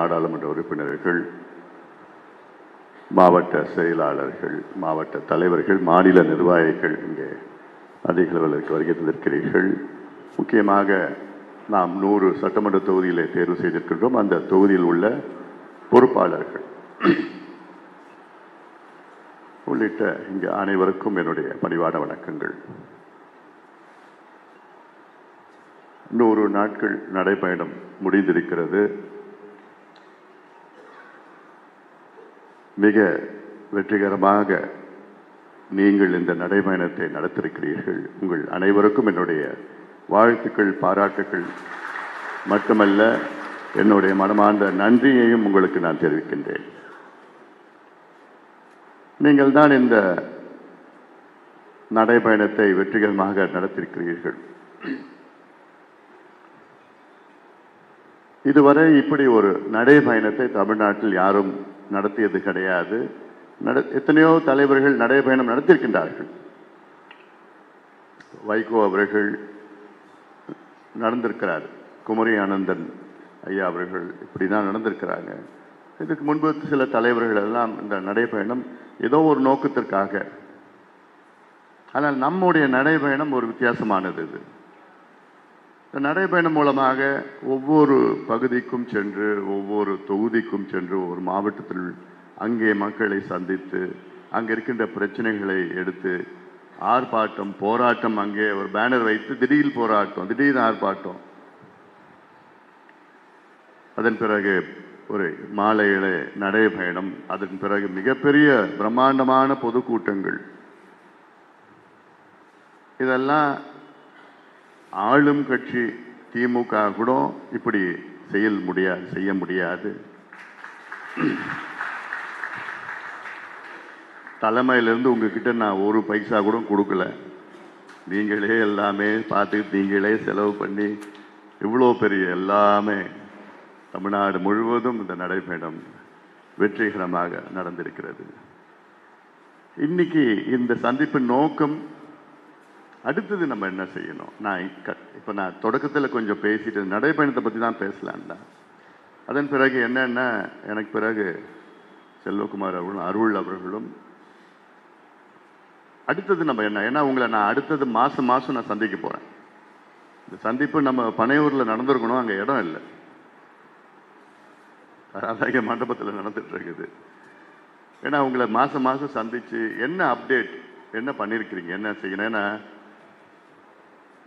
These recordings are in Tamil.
நாடாளுமன்ற உறுப்பினர்கள் மாவட்ட செயலாளர்கள் மாவட்ட தலைவர்கள் மாநில நிர்வாகிகள் இங்கே அதிக அளவிற்கு வருகை தந்திருக்கிறீர்கள். முக்கியமாக நாம் நூறு சட்டமன்ற தொகுதியிலே தேர்வு செய்திருக்கின்றோம். அந்த தொகுதியில் உள்ள பொறுப்பாளர்கள் உள்ளிட்ட இங்கே அனைவருக்கும் என்னுடைய பணிவான வணக்கங்கள். நூறு நாட்கள் நடைபயணம் முடிந்திருக்கிறது. மிக வெற்றிகரமாக நீங்கள் இந்த நடைபயணத்தை நடத்திருக்கிறீர்கள். உங்கள் அனைவருக்கும் என்னுடைய வாழ்த்துக்கள் பாராட்டுக்கள். மட்டுமல்ல என்னுடைய மனமார்ந்த நன்றியையும் உங்களுக்கு நான் தெரிவிக்கின்றேன். நீங்கள் தான் இந்த நடைபயணத்தை வெற்றிகரமாக நடத்திருக்கிறீர்கள். இதுவரை இப்படி ஒரு நடைபயணத்தை தமிழ்நாட்டில் யாரும் நடத்தியது கிடையாது. நட எத்தனையோ தலைவர்கள் நடைபயணம் நடத்தியிருக்கின்றார்கள். வைகோ அவர்கள் நடந்திருக்கிறார். குமரி ஆனந்தன் ஐயா அவர்கள் இப்படி தான் நடந்திருக்கிறாங்க. இதுக்கு முன்பு சில தலைவர்கள் எல்லாம் இந்த நடைபயணம் ஏதோ ஒரு நோக்கத்திற்காக. ஆனால் நம்முடைய நடைபயணம் ஒரு வித்தியாசமானது இது. நடைபயணம் மூலமாக ஒவ்வொரு பகுதிக்கும் சென்று ஒவ்வொரு தொகுதிக்கும் சென்று ஒவ்வொரு மாவட்டத்தில் அங்கே மக்களை சந்தித்து அங்கே இருக்கின்ற பிரச்சனைகளை எடுத்து ஆர்ப்பாட்டம் போராட்டம் அங்கே ஒரு பேனர் வைத்து திடீர் போராட்டம் திடீர் ஆர்ப்பாட்டம். அதன் பிறகு ஒரு மாலையில நடைபயணம் அதன் பிறகு மிகப்பெரிய பிரம்மாண்டமான பொதுக்கூட்டங்கள். இதெல்லாம் ஆளும் கட்சி திமுக கூட இப்படி செயல் முடியாது செய்ய முடியாது. தலைமையிலேருந்து உங்ககிட்ட நான் ஒரு பைசா கூட கொடுக்கல. நீங்களே எல்லாமே பார்த்து நீங்களே செலவு பண்ணி இவ்வளோ பெரிய எல்லாமே தமிழ்நாடு முழுவதும் இந்த நடைபயணம் வெற்றிகரமாக நடந்திருக்கிறது. இன்னைக்கு இந்த சந்திப்பின் நோக்கம் அடுத்தது நம்ம என்ன செய்யணும்? நான் இப்போ நான் தொடக்கத்தில் கொஞ்சம் பேசிட்டு நடைப்பயணத்தை பற்றி தான் பேசலாம்டா. அதன் பிறகு என்னென்ன எனக்கு பிறகு செல்வகுமார் அவர்களும் அருள் அவர்களும். அடுத்தது நம்ம என்ன ஏன்னா உங்களை நான் அடுத்தது மாதம் மாதம் நான் சந்திக்க போகிறேன் இந்த சந்திப்பு நம்ம பனையூரில் நடந்திருக்கணும் அங்கே இடம் இல்லை. அதான் மண்டபத்தில் நடந்துட்டு இருக்குது ஏன்னா உங்களை மாதம் மாதம் சந்தித்து என்ன அப்டேட் என்ன பண்ணியிருக்கிறீங்க என்ன செய்யணும்? ஏன்னா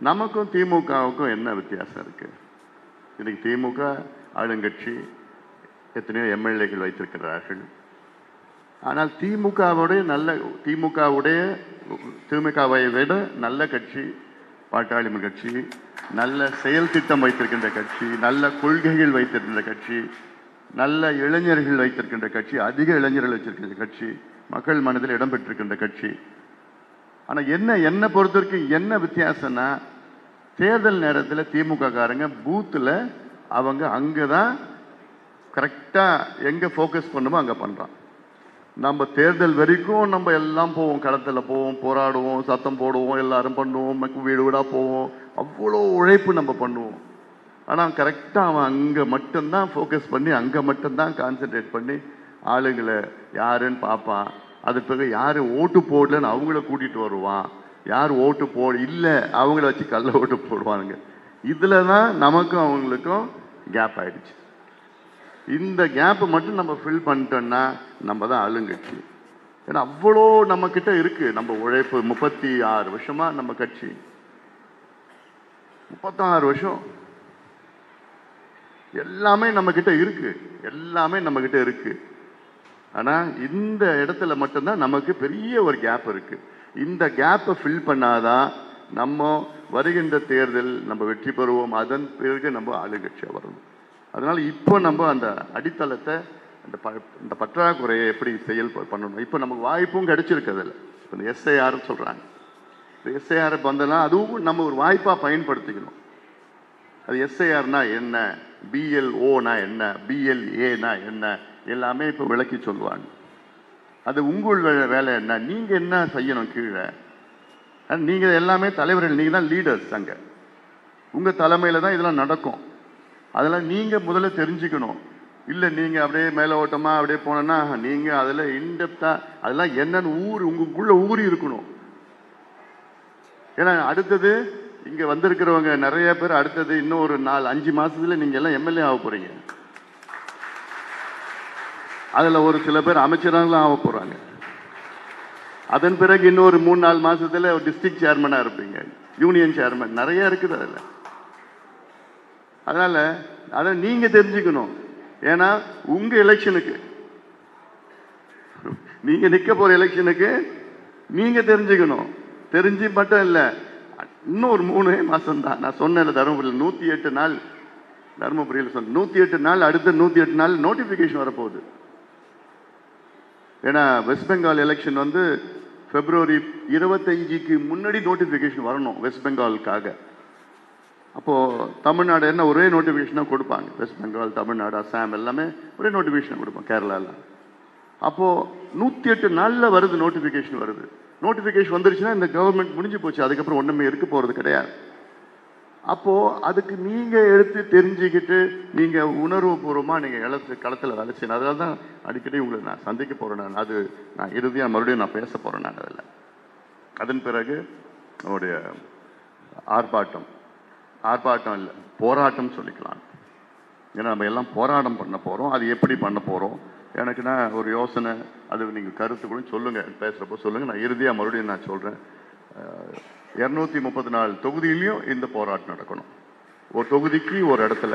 நமக்கும் திமுகவுக்கும் என்ன வித்தியாசம் இருக்கு? இன்னைக்கு திமுக ஆளுங்கட்சி எத்தனையோ எம்எல்ஏக்கள் வைத்திருக்கிறார்கள். ஆனால் திமுகவுடைய நல்ல திமுகவுடைய திமுகவை விட நல்ல கட்சி பாட்டாளி கட்சி நல்ல செயல் திட்டம் வைத்திருக்கின்ற கட்சி நல்ல கொள்கைகள் வைத்திருக்கின்ற கட்சி நல்ல இளைஞர்கள் வைத்திருக்கின்ற கட்சி அதிக இளைஞர்கள் வச்சிருக்கின்ற கட்சி மக்கள் மனதில் இடம் பெற்றிருக்கின்ற கட்சி ஆனால் என்ன என்ன பொறுத்த வரைக்கும் என்ன வித்தியாசம்னா தேர்தல் நேரத்தில் திமுக காரங்க பூத்தில் அவங்க தான் கரெக்டாக எங்கே ஃபோக்கஸ் பண்ணுமோ அங்கே பண்ணுறான் நம்ம தேர்தல் வரைக்கும் நம்ம எல்லாம் போவோம் களத்தில் போவோம் போராடுவோம் சத்தம் போடுவோம் எல்லாரும் பண்ணுவோம் வீடு வீடாக போவோம் அவ்வளோ உழைப்பு நம்ம பண்ணுவோம். ஆனால் கரெக்டாக அவன் அங்கே மட்டும்தான் ஃபோக்கஸ் பண்ணி அங்கே மட்டும்தான் கான்சென்ட்ரேட் பண்ணி ஆளுங்களை யாருன்னு பார்ப்பான். அது பிறகு யார் ஓட்டு போடலன்னு அவங்கள கூட்டிகிட்டு வருவான். யார் ஓட்டு போ இல்லை அவங்கள வச்சு கல்ல ஓட்டு போடுவானுங்க. இதில் தான் நமக்கும் அவங்களுக்கும் கேப் ஆயிடுச்சு. இந்த கேப்பை மட்டும் நம்ம ஃபில் பண்ணிட்டோம்னா நம்ம தான் ஆளுங்கட்சி. ஏன்னா அவ்வளோ நம்மக்கிட்ட இருக்குது நம்ம உழைப்பு முப்பத்தி ஆறு வருஷமாக நம்ம கட்சி. முப்பத்தாறு வருஷம். எல்லாமே நம்மக்கிட்ட இருக்குது எல்லாமே நம்மக்கிட்ட இருக்குது ஆனால் இந்த இடத்துல மட்டும்தான் நமக்கு பெரிய ஒரு கேப் இருக்கு. இந்த கேப்பை ஃபில் பண்ணாதான் நம்ம வருகின்ற தேர்தல் நம்ம வெற்றி பெறுவோம். அதன் பிறகு நம்ம ஆளுங்கட்சியாக வரணும். அதனால் இப்போ நம்ம அந்த அடித்தளத்தை அந்த ப இந்த பற்றாக்குறையை எப்படி செயல் ப- பண்ணணும்? இப்போ நமக்கு வாய்ப்பும் கிடைச்சிருக்கு அதில் இப்போ இந்த எஸ்ஐஆர்னு சொல்கிறாங்க இந்த எஸ்ஐஆர் வந்தனா அதுவும் நம்ம ஒரு வாய்ப்பாக பயன்படுத்திக்கணும். அது எஸ்ஐஆர்னா என்ன? பிஎல்ஓனா என்ன? பிஎல்ஏனா என்ன? எல்லாமே இப்போ விளக்கி சொல்லுவாங்க. அது உங்கள் வேலை என்ன? நீங்கள் என்ன செய்யணும் கீழே? நீங்கள் எல்லாமே தலைவர்கள் நீங்கள் தான் லீடர்ஸ் அங்கே. உங்கள் தலைமையில் தான் இதெல்லாம் நடக்கும். அதெல்லாம் நீங்கள் முதல்ல தெரிஞ்சுக்கணும். இல்லை நீங்கள் அப்படியே மேலே ஓட்டமாக அப்படியே போனோன்னா நீங்கள் அதில் இன்டெப்த்தாக அதெல்லாம் என்னென்னு ஊர் உங்களுக்குள்ளே ஊறி இருக்கணும். ஏன்னா அடுத்தது இங்கே வந்திருக்கிறவங்க நிறைய பேர் அடுத்தது இன்னும் ஒரு நாலு அஞ்சு மாசத்துல நீங்கள் எல்லாம் எம்எல்ஏ ஆக போகிறீங்க அதில் ஒரு சில பேர் அமைச்சராகலாம் ஆக போகிறாங்க அதன் பிறகு இன்னொரு மூணு நாலு மாசத்துல ஒரு டிஸ்ட்ரிக்ட் சேர்மனாக இருப்பீங்க. யூனியன் சேர்மன் நிறைய இருக்குது அதில். அதனால அதை நீங்க தெரிஞ்சுக்கணும். ஏன்னா உங்க எலெக்ஷனுக்கு நீங்க நிக்க போற எலெக்ஷனுக்கு நீங்க தெரிஞ்சுக்கணும். தெரிஞ்சு மட்டும் இல்லை இன்னும் ஒரு மூணு மாசம் தான். நான் சொன்னேன் தருமபுரியில் நூற்றி எட்டு நாள் தருமபுரியில் சொன்ன நூற்றி எட்டு நாள் அடுத்த நூற்றி எட்டு நாள் நோட்டிஃபிகேஷன் வரப்போகுது. ஏன்னா வெஸ்ட் பெங்கால் எலெக்ஷன் வந்து பிப்ரவரி இருபத்தஞ்சிக்கு முன்னாடி நோட்டிஃபிகேஷன் வரணும் வெஸ்ட் பெங்காலுக்காக அப்போது தமிழ்நாடு என்ன ஒரே நோட்டிஃபிகேஷனாக கொடுப்பாங்க. வெஸ்ட் பெங்கால் தமிழ்நாடு அசாம் எல்லாமே ஒரே நோட்டிஃபிகேஷன் கொடுப்போம் கேரளாலாம் அப்போது நூற்றி எட்டு நாளில் வருது நோட்டிஃபிகேஷன் வருது. நோட்டிஃபிகேஷன் வந்துருச்சுன்னா இந்த கவர்மெண்ட் முடிஞ்சு போச்சு. அதுக்கப்புறம் ஒன்றுமே இருக்க போகிறது கிடையாது. அப்போது அதுக்கு நீங்கள் எடுத்து தெரிஞ்சுக்கிட்டு நீங்கள் உணர்வு பூர்வமாக நீங்கள் இழத்து களத்தில் வேலை செய்யணும். அதனால தான் அடிக்கடி உங்களை நான் சந்திக்க போகிறேன் நான். அது நான் இறுதியாக மறுபடியும் நான் பேச போகிறேன் நான் அதில். அதன் பிறகு நம்முடைய ஆர்ப்பாட்டம். ஆர்ப்பாட்டம் இல்லை போராட்டம் சொல்லிக்கலாம். ஏன்னா நம்ம எல்லாம் போராட்டம் பண்ண போகிறோம் அது எப்படி பண்ண போகிறோம் எனக்கு நான் ஒரு யோசனை. அது நீங்கள் கருத்து கூட சொல்லுங்கள் பேசுகிறப்போ சொல்லுங்கள் நான் இறுதியாக மறுபடியும் நான் சொல்கிறேன் இரநூத்தி முப்பத்தி நாலு தொகுதியிலையும் இந்த போராட்டம் நடக்கணும். ஒரு தொகுதிக்கு ஒரு இடத்துல.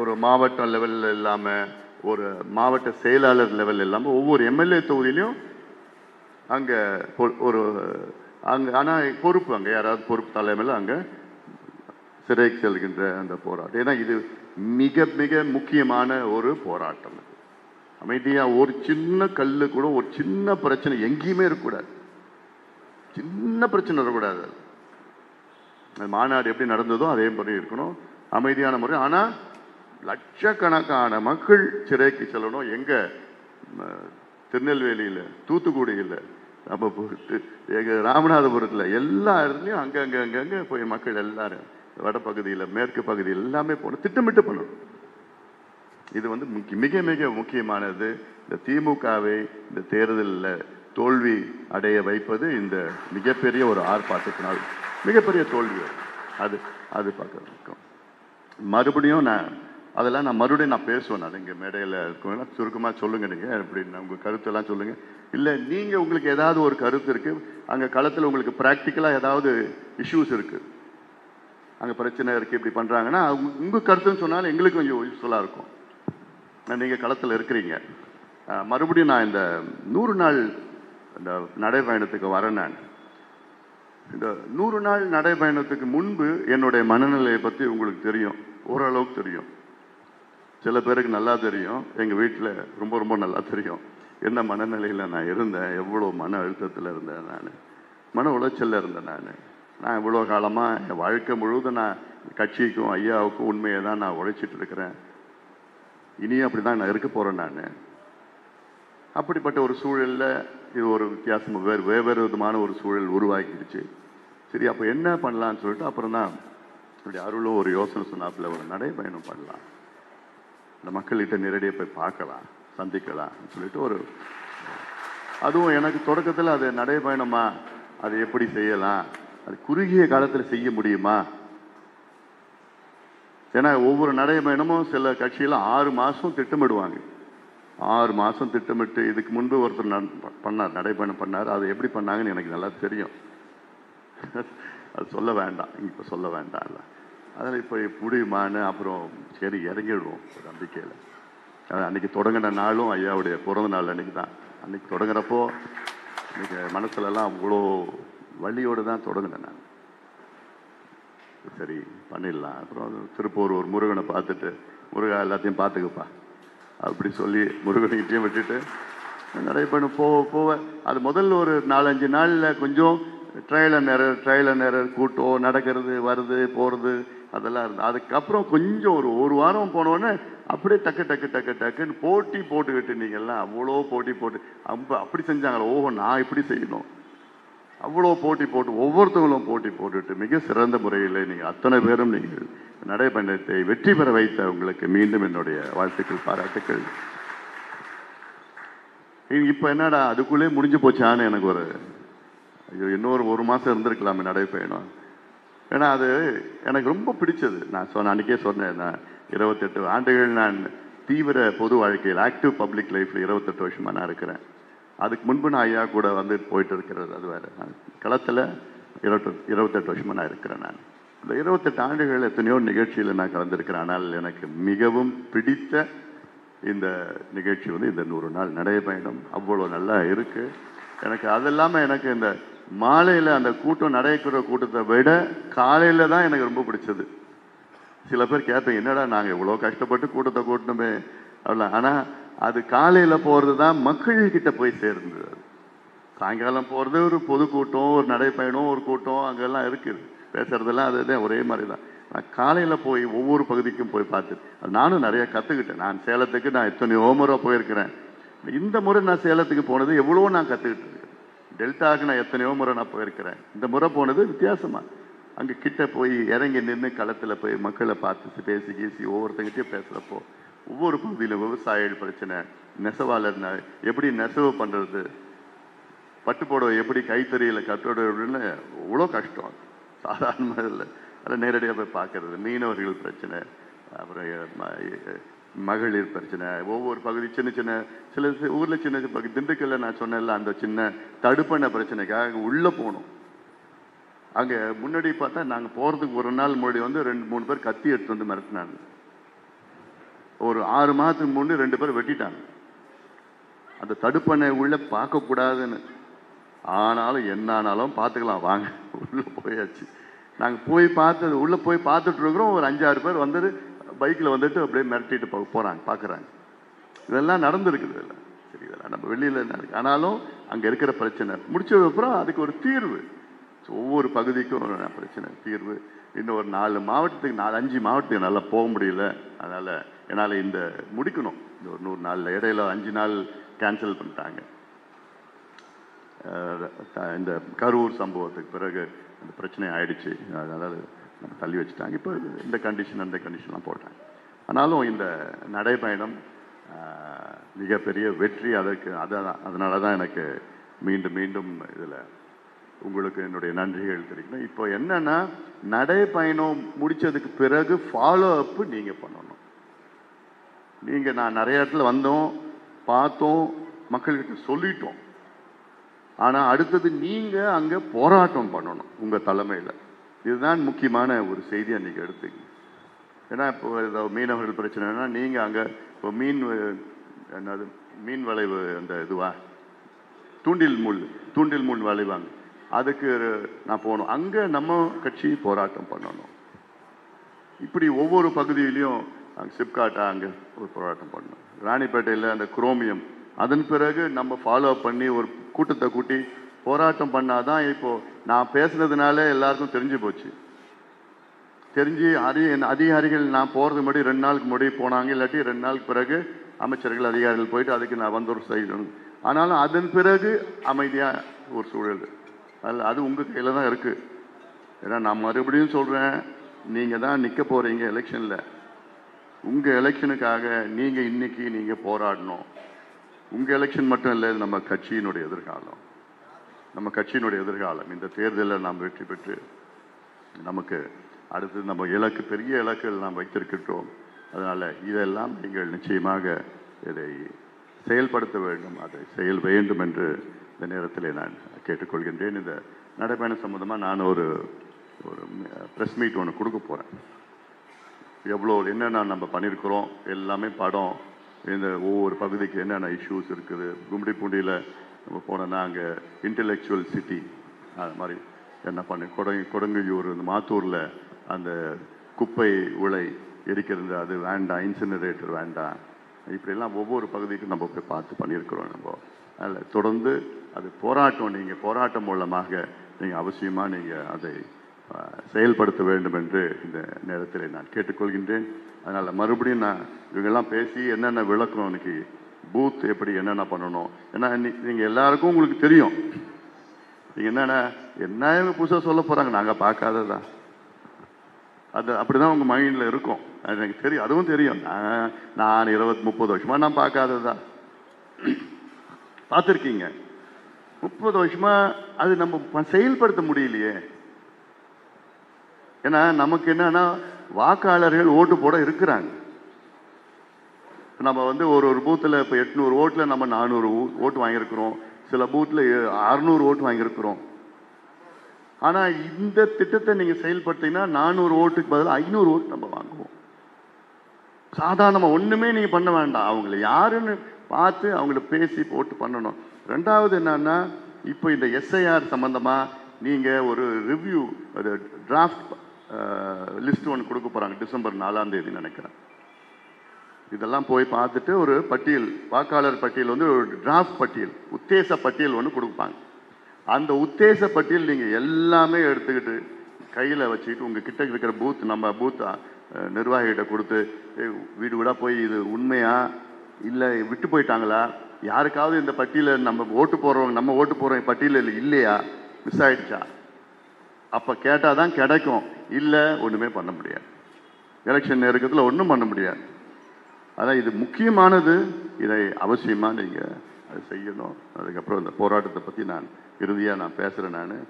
ஒரு மாவட்ட லெவலில் இல்லாமல் ஒரு மாவட்ட செயலாளர் லெவலில் இல்லாமல் ஒவ்வொரு எம்எல்ஏ தொகுதியிலையும் அங்கே ஒரு அங்கே ஆனால் பொறுப்பு அங்கே. யாராவது பொறுப்பு தலைமையில் அங்கே சிறைக்கு செல்கின்ற அந்த போராட்டம். ஏன்னா இது மிக மிக முக்கியமான ஒரு போராட்டம். அது அமைதியாக ஒரு சின்ன கல் கூட ஒரு சின்ன பிரச்சனை எங்கேயுமே இருக்கக்கூடாது. சின்ன பிரச்சனை வரக்கூடாது அது. மாநாடு எப்படி நடந்ததோ அதே மாதிரி இருக்கணும். அமைதியான முறை. ஆனால் லட்சக்கணக்கான மக்கள் சிறைக்கு செல்லணும். எங்கே? திருநெல்வேலியில் தூத்துக்குடியில் நம்ம எங்கள் ராமநாதபுரத்தில் எல்லா இடத்துலையும் அங்கங்கே அங்கங்கே போய் மக்கள் எல்லாரும் வடபகுதியில் மேற்கு பகுதியில் எல்லாமே போகணும் திட்டமிட்டு பண்ணணும் இது வந்து மிக மிக முக்கியமானது. இந்த திமுகவை இந்த தேர்தலில் தோல்வி அடைய வைப்பது இந்த மிகப்பெரிய ஒரு ஆர்ப்பாட்டத்தினால் மிகப்பெரிய தோல்வி அது. அது பார்க்க மறுபடியும் நான் அதெல்லாம் நான் மறுபடியும் நான் பேசுவேன். நான் இங்கே மேடையில் இருக்கவங்க சுருக்கமாக சொல்லுங்க நீங்கள் இப்படி உங்கள் கருத்தெல்லாம் சொல்லுங்கள் இல்லை நீங்கள் உங்களுக்கு ஏதாவது ஒரு கருத்து இருக்குது அங்கே களத்தில் உங்களுக்கு ப்ராக்டிக்கலாக ஏதாவது இஷ்யூஸ் இருக்குது அங்கே பிரச்சனை இருக்குது இப்படி பண்ணுறாங்கன்னா உங்கள் கருத்துன்னு சொன்னாலும் எங்களுக்கு கொஞ்சம் யூஸ்ஃபுல்லாக இருக்கும். நீங்கள் களத்தில் இருக்கிறீங்க. மறுபடியும் நான் இந்த நூறு நாள் இந்த நடைபயணத்துக்கு வரேன் நான். இந்த நூறு நாள் நடைபயணத்துக்கு முன்பு என்னுடைய மனநிலையை பற்றி உங்களுக்கு தெரியும். ஓரளவுக்கு தெரியும். சில பேருக்கு நல்லா தெரியும். எங்கள் வீட்டில் ரொம்ப ரொம்ப நல்லா தெரியும். என்ன மனநிலையில் நான் இருந்தேன்? எவ்வளோ மன அழுத்தத்தில் இருந்தேன் நான்? மன உளைச்சலில் இருந்தேன் நான்? நான் இவ்வளோ காலமாக என் வாழ்க்கை முழுவதும் நான் கட்சிக்கும் ஐயாவுக்கும் உண்மையை தான் நான் உழைச்சிட்டு இருக்கிறேன். இனியும் அப்படி தான் நான் இருக்க போகிறேன் நான். அப்படிப்பட்ட ஒரு சூழலில் இது ஒரு வித்தியாசம் வேறு வெவ்வேறு விதமான ஒரு சூழல் உருவாக்கிடுச்சு சரி அப்போ என்ன பண்ணலான்னு சொல்லிட்டு அப்புறம் தான் இப்படி அருளும் ஒரு யோசனை சொன்னாப்பில் ஒரு நடைபயணம் பண்ணலாம். இந்த மக்கள்கிட்ட நேரடியாக போய் பார்க்கலாம் சந்திக்கலாம் சொல்லிட்டு ஒரு அதுவும் எனக்கு தொடக்கத்தில் அது நடைபயணமா அதை எப்படி செய்யலாம் அது குறுகிய காலத்தில் செய்ய முடியுமா? ஏன்னா ஒவ்வொரு நடைபயணமும் சில கட்சியில் ஆறு மாதம் திட்டமிடுவாங்க. ஆறு மாதம் திட்டமிட்டு இதுக்கு முன்பு ஒருத்தர் பண்ணார் நடைபயணம் பண்ணார். அது எப்படி பண்ணாங்கன்னு எனக்கு நல்லா தெரியும். அது சொல்ல வேண்டாம். இப்போ சொல்ல வேண்டாம் இல்லை அதில் இப்போ முடியுமான்னு அப்புறம் சரி இறங்கிடுவோம் ஒரு நம்பிக்கையில். அன்னைக்கு தொடங்கின நாளும் ஐயாவுடைய பிறந்த நாள் அன்னைக்கு தான் அன்னைக்கு தொடங்குறப்போ இன்னைக்கு மனசுலலாம் அவ்வளோ வழியோடு தான் தொடங்கினேன் நான். சரி பண்ணிடலாம். அப்புறம் திருப்பூர் ஒரு முருகனை பார்த்துட்டு முருகா எல்லாத்தையும் பார்த்துக்கப்பா. அப்படி சொல்லி முருகன்கிட்டையும் விட்டுட்டு நிறைய பண்ண போக போக அது முதல்ல ஒரு நாலஞ்சு நாளில் கொஞ்சம் trial and error trial and error கூட்டம் நடக்கிறது வருது போகிறது அதெல்லாம் இருந்தது. அதுக்கப்புறம் கொஞ்சம் ஒரு ஒரு வாரம் போனோடனே அப்படியே டக்கு டக்கு டக்கு டக்குன்னு போட்டி போட்டுக்கிட்டு நீங்கள்லாம் அவ்வளோ போட்டி போட்டு அப்போ அப்படி செஞ்சாங்களோ ஓஹோ நான் இப்படி செய்யணும். அவ்வளோ போட்டி போட்டு ஒவ்வொருத்தவங்களும் போட்டி போட்டுட்டு மிக சிறந்த முறையில் நீங்கள் அத்தனை பேரும் நீங்கள் நடைபயணத்தை வெற்றி பெற வைத்த உங்களுக்கு மீண்டும் என்னுடைய வாழ்த்துக்கள் பாராட்டுக்கள். இப்போ என்னடா அதுக்குள்ளே முடிஞ்சு போச்சான்னு எனக்கு ஒரு ஐயோ இன்னொரு ஒரு மாதம் இருந்திருக்கலாமே நடைபயணம். ஏன்னா அது எனக்கு ரொம்ப பிடிச்சது. நான் சொன்ன அன்றைக்கே சொன்னேன் நான் இருபத்தெட்டு ஆண்டுகள் நான் தீவிர பொது வாழ்க்கையில் ஆக்டிவ் பப்ளிக் லைஃப்பில் இருபத்தெட்டு வருஷமாக நான் இருக்கிறேன். அதுக்கு முன்பு நான் ஐயா கூட வந்து போயிட்டு இருக்கிறது அது வேறு. நான் களத்தில் இருபத்தி இருபத்தெட்டு வருஷமாக நான் இருக்கிறேன் நான். இந்த இருபத்தெட்டு ஆண்டுகள் எத்தனையோ நிகழ்ச்சியில் நான் கலந்துருக்கிறேன். ஆனால் எனக்கு மிகவும் பிடித்த இந்த நிகழ்ச்சி வந்து இந்த நூறு நாள் நடைபயணம் அவ்வளோ நல்லா இருக்குது எனக்கு அது இல்லாமல் எனக்கு இந்த மாலையில் அந்த கூட்டம் நடைபெற கூட்டத்தை விட காலையில் தான் எனக்கு ரொம்ப பிடிச்சது. சில பேர் கேட்பேன் என்னடா நாங்கள் இவ்வளோ கஷ்டப்பட்டு கூட்டத்தை கூட்டணுமே அப்படிலாம். ஆனால் அது காலையில் போகிறது தான் மக்கள்கிட்ட போய் சேர்ந்தது அது. சாயங்காலம் போகிறது ஒரு பொதுக்கூட்டம் ஒரு நடைப்பயணம் ஒரு கூட்டம் அங்கெல்லாம் இருக்குது பேசுகிறதெல்லாம் அதுதான் ஒரே மாதிரி தான் நான் காலையில் போய் ஒவ்வொரு பகுதிக்கும் போய் பார்த்து அது நானும் நிறையா கற்றுக்கிட்டேன் நான் சேலத்துக்கு நான் எத்தனையோ முறை போயிருக்கிறேன். இந்த முறை நான் சேலத்துக்கு போனது எவ்வளோ நான் கற்றுக்கிட்டு இருக்கேன். டெல்டாவுக்கு நான் எத்தனையோ முறை நான் போயிருக்கிறேன். இந்த முறை போனது வித்தியாசமாக அங்கே கிட்ட போய் இறங்கி நின்று களத்தில் போய் மக்களை பார்த்து பேசி கீசி ஒவ்வொருத்தங்கிட்டையும் பேசுகிறப்போ ஒவ்வொரு பகுதியில் விவசாயிகள் பிரச்சனை நெசவாளர் எப்படி நெசவு பண்ணுறது பட்டு புடவை எப்படி கைத்தறியில் கட்டுறதுன்னு அவ்வளோ கஷ்டம். சாதாரணமாக இல்லை. அதில் நேரடியாக போய் பார்க்கறது. மீனவர்கள் பிரச்சனை அப்புறம் மகளிர் பிரச்சனை ஒவ்வொரு பகுதி சின்ன சின்ன சில ஊரில் சின்ன சின்ன பகுதி திண்டுக்கல்ல நான் சொன்னேன்ல அந்த சின்ன தடுப்பண பிரச்சனைக்காக உள்ளே போகணும் அங்கே முன்னாடி பார்த்தா நாங்கள் போகிறதுக்கு ஒரு நாள் முன்னாடி வந்து ரெண்டு மூணு பேர் கத்தி எடுத்து வந்து மிரட்டினாங்க. ஒரு ஆறு மாதத்துக்கு முன்னே ரெண்டு பேர் வெட்டிட்டாங்க. அந்த தடுப்பணை உள்ள பார்க்கக்கூடாதுன்னு. ஆனாலும் என்ன ஆனாலும் பார்த்துக்கலாம் வாங்க. உள்ளே போயாச்சு. நாங்கள் போய் பார்த்தது உள்ளே போய் பார்த்துட்டு இருக்கிறோம். ஒரு அஞ்சாறு பேர் வந்துட்டு பைக்கில் வந்துட்டு அப்படியே மிரட்டிட்டு போ போகிறாங்க பார்க்குறாங்க. இதெல்லாம் நடந்துருக்குது இதெல்லாம். சரி இதெல்லாம் நம்ம வெளியில் நடக்கு ஆனாலும் அங்கே இருக்கிற பிரச்சனை. முடிச்சதுக்கப்புறம் அதுக்கு ஒரு தீர்வு. ஒவ்வொரு பகுதிக்கும் ஒரு பிரச்சனை தீர்வு. இன்னும் ஒரு நாலு மாவட்டத்துக்கு நாலு அஞ்சு மாவட்டத்துக்கு நல்லா போக முடியல. அதனால் என்னால் இந்த முடிக்கணும். இந்த ஒரு நூறு நாளில். இடையில அஞ்சு நாள் கேன்சல் பண்ணிட்டாங்க. இந்த கரூர் சம்பவத்துக்கு பிறகு அந்த பிரச்சனை ஆயிடுச்சு. அதனால் நம்ம தள்ளி வச்சுட்டாங்க. இப்போ இந்த கண்டிஷன் அந்த கண்டிஷன்லாம் போட்டாங்க. ஆனாலும் இந்த நடைப்பயணம் மிகப்பெரிய வெற்றி அதற்கு அதான் அதனால தான் எனக்கு மீண்டும் மீண்டும் இதில் உங்களுக்கு என்னுடைய நன்றிகள் தெரிவிக்கணும் இப்போ என்னன்னா நடைப்பயணம் முடிச்சதுக்கு பிறகு ஃபாலோ அப் நீங்கள் பண்ணணும். நீங்கள் நான் நிறைய இடத்துல வந்தோம் பார்த்தோம் மக்கள்கிட்ட சொல்லிட்டோம். ஆனால் அடுத்தது நீங்கள் அங்கே போராட்டம் பண்ணணும் உங்கள் தலைமையில். இதுதான் முக்கியமான ஒரு செய்தி அன்றைக்கி எடுத்துக்கங்க ஏன்னா இப்போ ஏதோ மீனவர்கள் பிரச்சனைனா நீங்கள் அங்கே இப்போ மீன் என்னது மீன் வளைவு அந்த இதுவா? தூண்டில் முள் தூண்டில் முள் வளைவாங்க. அதுக்கு நான் போகணும். அங்கே நம்ம கட்சி போராட்டம் பண்ணணும். இப்படி ஒவ்வொரு பகுதியிலையும் அங்கே சிப்காட்டா அங்கே ஒரு போராட்டம் பண்ணணும். ராணிப்பேட்டையில் அந்த குரோமியம். அதன் பிறகு நம்ம ஃபாலோ பண்ணி ஒரு கூட்டத்தை கூட்டி போராட்டம் பண்ணாதான் இப்போது நான் பேசுனதுனால எல்லாருக்கும் தெரிஞ்சு போச்சு. தெரிஞ்சு அதிக அதிகாரிகள் நான் போகிறது முன்னாடி ரெண்டு நாளுக்கு முன்னாடி போனாங்க. இல்லாட்டி ரெண்டு நாளுக்கு பிறகு அமைச்சர்கள் அதிகாரிகள் போயிட்டு அதுக்கு நான் வந்து ஒரு செய்யணும் ஆனாலும் அதன் பிறகு அமைதியாக ஒரு சூழல். அதில் அது உங்கள் கையில் தான் இருக்குது ஏன்னா நான் மறுபடியும் சொல்கிறேன் நீங்கள் தான் நிற்க போகிறீங்க எலெக்ஷனில். உங்கள் எலெக்ஷனுக்காக நீங்கள் இன்றைக்கி நீங்கள் போராடணும். உங்கள் எலெக்ஷன் மட்டும் இல்லை நம்ம கட்சியினுடைய எதிர்காலம். நம்ம கட்சியினுடைய எதிர்காலம். இந்த தேர்தலில் நாம் வெற்றி பெற்று நமக்கு அடுத்து நம்ம இலக்கு பெரிய இலக்குகள் நாம் வைத்திருக்கின்றோம். அதனால் இதெல்லாம் நீங்கள் நிச்சயமாக இதை செயல்படுத்த வேண்டும் அதை செயல் வேண்டும் என்று இந்த நேரத்தில் நான் கேட்டுக்கொள்கின்றேன். இந்த நடைப்பயணம் சம்மந்தமாக நான் ஒரு ஒரு ப்ரெஸ் மீட் ஒன்று கொடுக்க போகிறேன் எவ்வளோ என்னென்ன நம்ம பண்ணியிருக்கிறோம் எல்லாமே படம் இந்த ஒவ்வொரு பகுதிக்கு என்னென்ன இஷ்யூஸ் இருக்குது கும்மிடிப்பூண்டியில் நம்ம போனோன்னா அங்கே இன்டெலெக்சுவல் சிட்டி அது மாதிரி என்ன பண்ணி கொடங்கு கொடுங்கையூர் இந்த மாத்தூரில் அந்த குப்பை உலை எரிக்கிறது அது வேண்டாம் இன்சினரேட்டர் வேண்டாம் இப்படிலாம் ஒவ்வொரு பகுதிக்கும் நம்ம போய் பார்த்து பண்ணியிருக்கிறோம் நம்ம. அதில் தொடர்ந்து அது போராட்டம் நீங்கள் போராட்டம் மூலமாக நீங்கள் அவசியமாக நீங்கள் அதை செயல்படுத்த வேண்டும் என்று இந்த நேரத்தில் நான் கேட்டுக்கொள்கின்றேன். அதனால் மறுபடியும் நான் இவங்கெல்லாம் பேசி என்னென்ன விளக்கணும் இன்னைக்கு பூத் எப்படி என்னென்ன பண்ணணும்? ஏன்னா நீங்கள் எல்லாருக்கும் உங்களுக்கு தெரியும். நீங்கள் என்னென்ன என்ன இவங்க புதுசாக சொல்ல போகிறாங்க நாங்கள் பார்க்காததான் அது அப்படிதான் உங்க மைண்ட்ல இருக்கும். அது எனக்கு தெரியும். அதுவும் தெரியும். நான் நான் இருபத்தி முப்பது வருஷமா நான் பார்க்காததா? பார்த்துருக்கீங்க. முப்பது வருஷமா அது நம்ம செயல்படுத்த முடியலையே. ஏன்னா நமக்கு என்னன்னா வாக்காளர்கள் ஓட்டு போட இருக்கிறாங்க. நம்ம வந்து ஒரு ஒரு பூத்தில் இப்போ எட்நூறு ஓட்டில் நம்ம நானூறு ஓட்டு வாங்கியிருக்கிறோம். சில பூத்தில் அறுநூறு ஓட்டு வாங்கியிருக்கிறோம். ஆனால் இந்த திட்டத்தை நீங்கள் செயல்படுத்தீங்கன்னா நானூறு ஓட்டுக்கு பதிலாக ஐநூறு ஓட்டு நம்ம வாங்குவோம். சாதாரணமாக ஒன்றுமே நீங்கள் பண்ண வேண்டாம். அவங்கள யாருன்னு பார்த்து அவங்கள பேசி போட்டு பண்ணணும். ரெண்டாவது என்னன்னா இப்போ இந்த எஸ்ஐஆர் சம்மந்தமாக நீங்கள் ஒரு ரிவ்யூ ஒரு டிராஃப்ட் லிஸ்ட் ஒன்று கொடுக்க போகிறாங்க டிசம்பர் நாலாம் தேதி நினைக்கிறேன். இதெல்லாம் போய் பார்த்துட்டு ஒரு பட்டியல் வாக்காளர் பட்டியல் வந்து ஒரு டிராஃப்ட் பட்டியல் உத்தேச பட்டியல் ஒன்று கொடுப்பாங்க. அந்த உத்தேச பட்டியல் நீங்கள் எல்லாமே எடுத்துக்கிட்டு கையில் வச்சுக்கிட்டு உங்கள் கிட்ட இருக்கிற பூத் நம்ம பூத் நிர்வாகிகிட்ட கொடுத்து வீடு வீடாக போய் இது உண்மையா? இல்லை விட்டு போயிட்டாங்களா? யாருக்காவது இந்த பட்டியலில் நம்ம ஓட்டு போடுறவங்க நம்ம ஓட்டு போடுறவங்க பட்டியலில் இல்லையா? மிஸ் ஆயிடுச்சா? அப்போ கேட்டால் தான் கிடைக்கும். இல்லை ஒன்றுமே பண்ண முடியாது. எலெக்ஷன் நெருக்கத்தில் ஒன்றும் பண்ண முடியாது. அதான் இது முக்கியமானது. இதை அவசியமாக நீங்கள் அதை செய்யணும். அதுக்கப்புறம் இந்த போராட்டத்தை பற்றி நான் இறுதியாக நான் பேசுகிறேன் நான்.